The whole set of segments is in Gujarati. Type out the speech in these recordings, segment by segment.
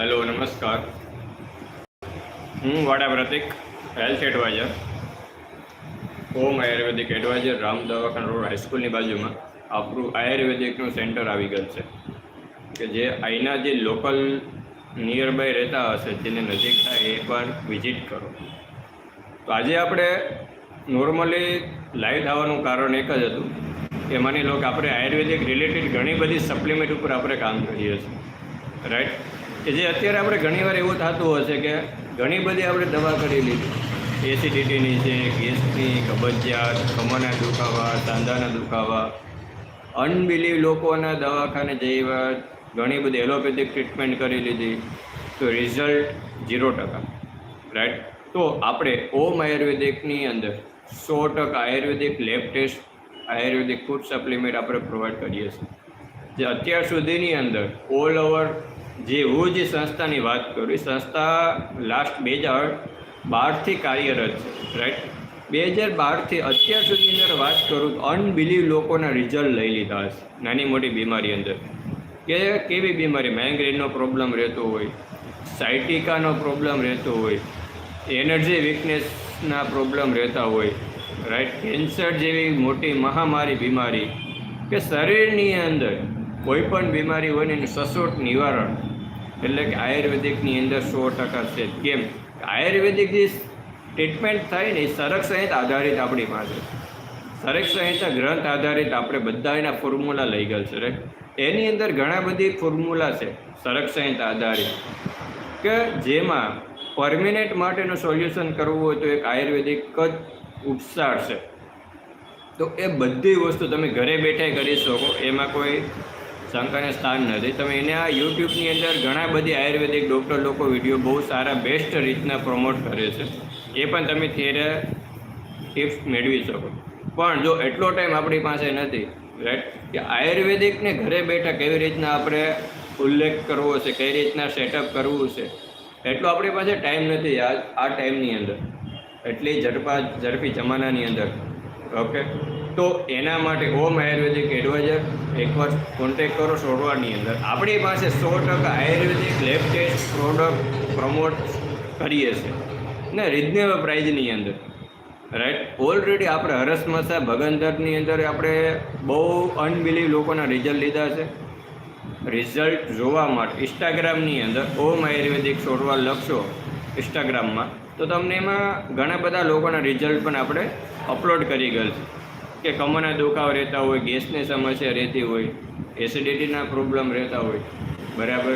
હેલો, નમસ્કાર. હું વાડા Pratik health advisor home ayurvedic advisor Ram દવાખાના રોડ હાઈસ્કૂલની બાજુમાં. આપણું આયુર્વેદિકનું સેન્ટર આવી ગયું છે. કે જે અહીંના જે લોકલ નિયર બાય રહેતા હશે, જેને નજીક થાય એકવાર વિઝિટ કરો. તો આજે આપણે નોર્મલી લાઈવ થવાનું કારણ એક જ હતું. કે માની લો કે આપણે આયુર્વેદિક રિલેટેડ ઘણી બધી સપ્લિમેન્ટ ઉપર આપણે કામ કરીએ છીએ. રાઈટ કે જે અત્યારે આપણે ઘણીવાર એવું થતું હશે કે ઘણી બધી આપણે દવા કરી લીધી. એસિડિટીની છે, ગેસની, કબજિયાત કમરના દુખાવા, સાંધાના દુખાવા. અનબિલીવ લોકોના દવાખાને જઈવા ઘણી બધી એલોપેથિક ટ્રીટમેન્ટ કરી લીધી. તો રિઝલ્ટ ઝીરો ટકા. રાઈટ તો આપણે ઓમ આયુર્વેદિકની અંદર સો ટકા ayurvedic lab test ayurvedic food supplement આપણે પ્રોવાઈડ કરીએ છીએ. જે અત્યાર સુધીની અંદર ઓલ ઓવર જે હું જે સંસ્થાની વાત કરું સંસ્થા લાસ્ટ બે હજાર બારથી કાર્યરત છે રાઈટ બે હજાર બારથી અત્યાર સુધીની અંદર વાત કરું તો અનબિલીવ લોકોના રિઝલ્ટ લઈ લીધા હશે, નાની મોટી બીમારી અંદર. કે કેવી બીમારી? માઇગ્રેનનો પ્રોબ્લેમ રહેતો હોય સાયટિકાનો પ્રોબ્લેમ રહેતો હોય એનર્જી વીકનેસના પ્રોબ્લેમ રહેતા હોય રાઈટ કેન્સર જેવી મોટી મહામારી બીમારી, કે શરીરની અંદર કોઈ પણ બીમારી હોય ને સચોટ નિવારણ એટલે કે આયુર્વેદિકની અંદર સો ટકા છે. કેમ? આયુર્વેદિક જે ટ્રીટમેન્ટ થાય ને એ સરક આધારિત આપણી પાસે સરક ગ્રંથ આધારિત આપણે બધા એના ફોર્મ્યુલા લઈ ગયેલ છે રાઈટ એની અંદર ઘણા બધી ફોર્મ્યુલા છે સરક આધારિત. કે જેમાં પરમિનેન્ટ માટેનું સોલ્યુશન કરવું હોય તો એક આયુર્વેદિક જ ઉપસાર છે. તો એ બધી વસ્તુ તમે ઘરે બેઠા કરી શકો, એમાં કોઈ શંકાને સ્થાન નથી. તમે એને આ યુટ્યુબની અંદર ઘણા બધી આયુર્વેદિક ડૉક્ટર લોકો વીડિયો બહુ સારા બેસ્ટ રીતના પ્રમોટ કરે છે. એ પણ તમે ત્યારે ટિપ્સ મેળવી શકો. પણ જો એટલો ટાઈમ આપણી પાસે નથી રાઈટ કે આયુર્વેદિકને ઘરે બેઠા કેવી રીતના આપણે ઉલ્લેખ કરવો છે, કઈ રીતના સેટઅપ કરવું છે, એટલો આપણી પાસે ટાઈમ નથી આ આ ટાઈમની અંદર. એટલી ઝડપા, ઝડપી જમાનાની અંદર. ઓકે તો એના માટે ઓમ આયુર્વેદિક એડવાઇઝર એકવાર કોન્ટેક કરો સોડવાની અંદર. આપણી પાસે સો ટકા ayurvedic lab test product promote કરીએ છીએ. ને રિઝનેબલ પ્રાઇઝની અંદર. રાઈટ ઓલરેડી આપણે હરસમસા ભગંદરની અંદર આપણે બહુ અનબિલીવ લોકોના રિઝલ્ટ લીધા છે. રિઝલ્ટ જોવા માટે ઇન્સ્ટાગ્રામની અંદર ઓમ આયુર્વેદિક સોડવા લખશો ઇન્સ્ટાગ્રામમાં તો તમને એમાં ઘણા બધા લોકોના રિઝલ્ટ પણ આપણે અપલોડ કરી ગયેલ છે. કે કમરના દુખાવ રહેતા હોય, ગેસની સમસ્યા રહેતી હોય એસિડિટીના પ્રોબ્લેમ રહેતા હોય. બરાબર?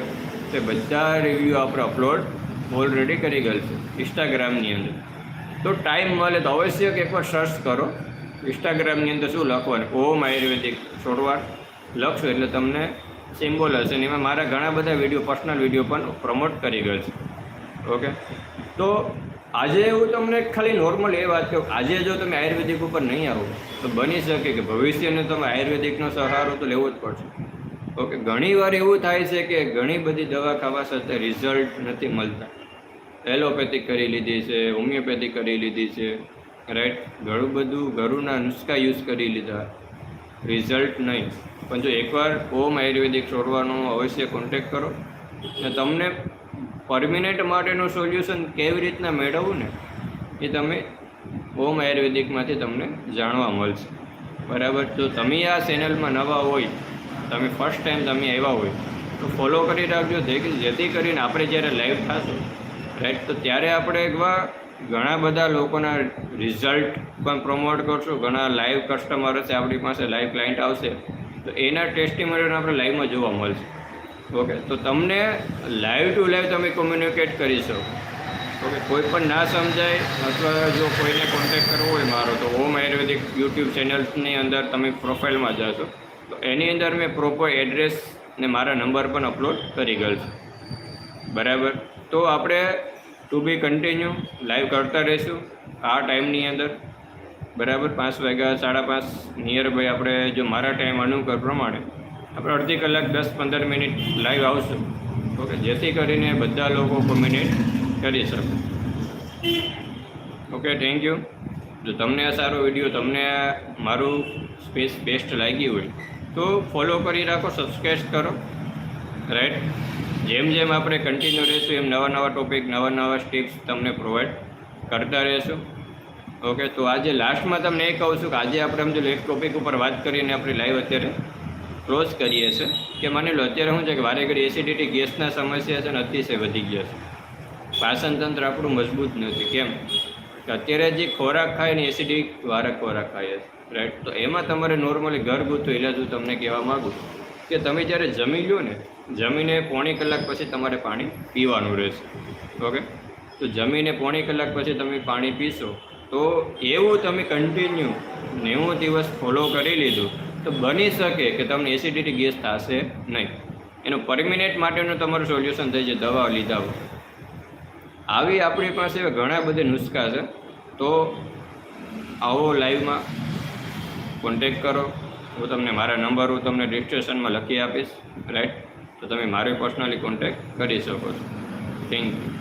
તે બધા રિવ્યૂ આપણે અપલોડ ઓલરેડી કરી ગયેલ છે ઇન્સ્ટાગ્રામની અંદર. તો ટાઈમ મળે તો અવશ્ય એકવાર સર્ચ કરો. ઇન્સ્ટાગ્રામની અંદર શું લખવાનું? ઓમ આયુર્વેદિક છોડવા લખશો એટલે તમને સિમ્બોલ હશે ને એમાં મારા ઘણા બધા વીડિયો પર્સનલ વીડિયો પણ પ્રમોટ કરી ગયેલ છે. ઓકે તો આજે હું તમને ખાલી નોર્મલ એ વાત કહું, આજે જો તમે આયુર્વેદિક ઉપર નહીં આવો, તો બની શકે કે ભવિષ્યને તમે આયુર્વેદિકનો સહારો તો લેવો જ પડશે. ઓકે ઘણી વાર એવું થાય છે કે ઘણી બધી દવા ખાવા સાથે રિઝલ્ટ નથી મળતા. એલોપેથિક કરી લીધી છે, હોમિયોપેથિક કરી લીધી છે રાઈટ ઘણું બધું ઘરુના નુસ્ખા યુઝ કરી લીધા. રિઝલ્ટ નહીં. પણ જો એકવાર ઓમ આયુર્વેદિક છોડવાનો અવશ્ય કોન્ટેક કરો. ને તમને પરમિનેન્ટ માટેનું સોલ્યુશન કેવી રીતના મેળવવું ને, એ તમે ઓમ આયુર્વેદિકમાંથી તમને જાણવા મળશે. બરાબર? જો તમે આ ચેનલમાં નવા હોય, તમે ફર્સ્ટ ટાઈમ તમે આવ્યા હોય, તો ફોલો કરી રાખજો. જેથી કરીને આપણે જ્યારે લાઈવ થશું રાઈટ તો ત્યારે આપણે એકવાર ઘણા બધા લોકોના રિઝલ્ટ પણ પ્રમોટ કરશું. ઘણા લાઈવ કસ્ટમર હશે, આપણી પાસે લાઈવ ક્લાયન્ટ આવશે. તો એના ટેસ્ટિમોનિયલ આપણે લાઈવમાં જોવા મળશે. ઓકે તો તમને લાઈવ ટુ લાઈવ તમે કોમ્યુનિકેટ કરી શકો. ઓકે કોઈ પણ ના સમજાય અથવા જો કોઈને કોન્ટેક્ટ કરવો હોય મારો, તો ઓમ આયુર્વેદિક યુટ્યુબ ચેનલ્સની અંદર તમે પ્રોફાઇલમાં જશો. તો એની અંદર મેં પ્રોપર એડ્રેસ ને મારા નંબર પણ અપલોડ કરી ગયેલ છે. બરાબર? તો આપણે ટુ બી કન્ટિન્યુ લાઈવ કરતા રહીશું આ ટાઈમની અંદર. બરાબર? પાંચ વાગ્યા, સાડા પાંચ નિયર બાય આપણે જો મારા ટાઈમ અનુકર પ્રમાણે આપણે અડધી કલાક દસ પંદર મિનિટ લાઈવ આવશું. ઓકે જેથી કરીને બધા લોકો કોમ્યુનિકેટ કરી શકે. ઓકે થેન્ક યુ જો તમને આ સારો વીડિયો તમને મારું સ્પેસ બેસ્ટ લાગી હોય, તો ફોલો કરી રાખો સબસ્ક્રાઈબ કરો. રાઈટ જેમ જેમ આપણે કન્ટિન્યુ રહીશું, એમ નવા નવા ટોપિક નવા નવા સ્ટીપ્સ તમને પ્રોવાઈડ કરતા રહેશું. ઓકે તો આજે લાસ્ટમાં તમને એ કહું છું કે આજે આપણે સમજો, એક ટોપિક ઉપર વાત કરીને આપણી લાઈવ અત્યારે ક્લોઝ કરીએ છીએ કે માની લો, અત્યારે શું છે કે વારે ઘડી એસિડિટી ગેસના સમસ્યા છે ને અતિશય વધી ગયા છે. પાચનતંત્ર આપણું મજબૂત નથી. કેમ? કે અત્યારે જે ખોરાક ખાય ને એસિડિક વારે ખોરાક ખાય છે. રાઈટ તો એમાં તમારે નોર્મલી ઘરગથ્થુ ઇલાજ હું તમને કહેવા માગું કે તમે જ્યારે જમી લો ને, જમીને પોણી કલાક પછી તમારે પાણી પીવાનું રહેશે. ઓકે? તો જમીને પોણી કલાક પછી તમે પાણી પીશો તો એવું તમે કન્ટિન્યુ નેવું દિવસ ફોલો કરી લીધું તો બની શકે કે તમને એસિડિટી ગેસ થશે નહીં. એનું પરમિનેન્ટ માટેનું તમારું સોલ્યુશન થઈ જાય દવા લીધા. આવી આપણી પાસે ઘણા બધા નુસ્ખા છે. તો આવો લાઈવમાં કોન્ટેક કરો. હું તમને મારા નંબર હું તમને ડિસ્ક્રિપ્શનમાં લખી આપીશ. રાઈટ તો તમે મારી પર્સનલી કોન્ટેક કરી શકો છો. Thank you